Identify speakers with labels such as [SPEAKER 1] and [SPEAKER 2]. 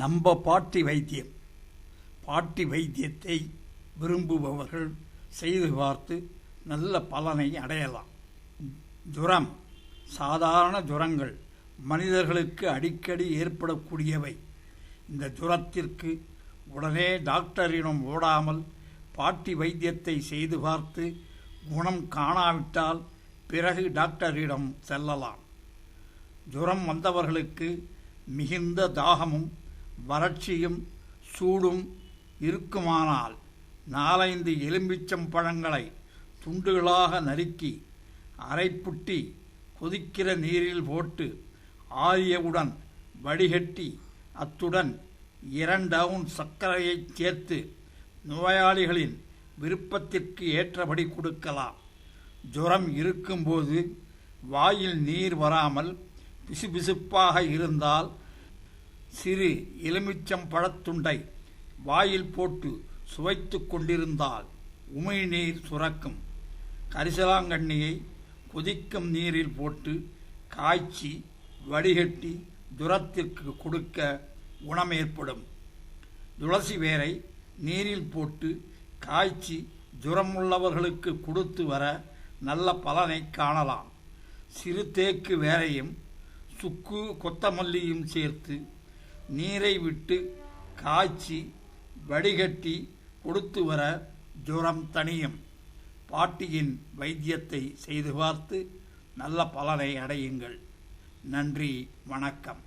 [SPEAKER 1] நம்ம பாட்டி வைத்தியம். பாட்டி வைத்தியத்தை விரும்புபவர்கள் செய்து பார்த்து நல்ல பலனை அடையலாம். ஜுரம் சாதாரண ஜுரங்கள் மனிதர்களுக்கு அடிக்கடி ஏற்படக்கூடியவை. இந்த ஜுரத்திற்கு உடனே டாக்டரிடம் ஓடாமல் பாட்டி வைத்தியத்தை செய்து பார்த்து குணம் காணாவிட்டால் பிறகு டாக்டரிடம் செல்லலாம். ஜுரம் வந்தவர்களுக்கு மிகுந்த தாகமும் வறட்சியும் சூடும் இருக்குமானால் நாலைந்து எலும்பிச்சம் பழங்களை துண்டுகளாக நறுக்கி அரைப்புட்டி கொதிக்கிற நீரில் போட்டு ஆரியவுடன் வடிகட்டி அத்துடன் இரண்டு அவுன் சர்க்கரையைச் சேர்த்து நோயாளிகளின் விருப்பத்திற்கு ஏற்றபடி கொடுக்கலாம். ஜுரம் இருக்கும்போது வாயில் நீர் வராமல் பிசுபிசுப்பாக இருந்தால் சிறு எலுமிச்சம் பழத்துண்டை வாயில் போட்டு சுவைத்து கொண்டிருந்தால் உமிழ்நீர் சுரக்கும். கரிசலாங்கண்ணியை கொதிக்கும் நீரில் போட்டு காய்ச்சி வடிகட்டி ஜுரத்திற்கு கொடுக்க குணம் ஏற்படும் துளசி வேரை நீரில் போட்டு காய்ச்சி ஜுரமுள்ளவர்களுக்கு கொடுத்து வர நல்ல பலனை காணலாம். சிறு தேக்கு வேரையும் சுக்கு கொத்தமல்லியும் சேர்த்து நீரை விட்டு காய்ச்சி வடிகட்டி கொடுத்து வர ஜுரம் தணியும். பாட்டியின் வைத்தியத்தை செய்து பார்த்து நல்ல பலனை அடையுங்கள். நன்றி வணக்கம்.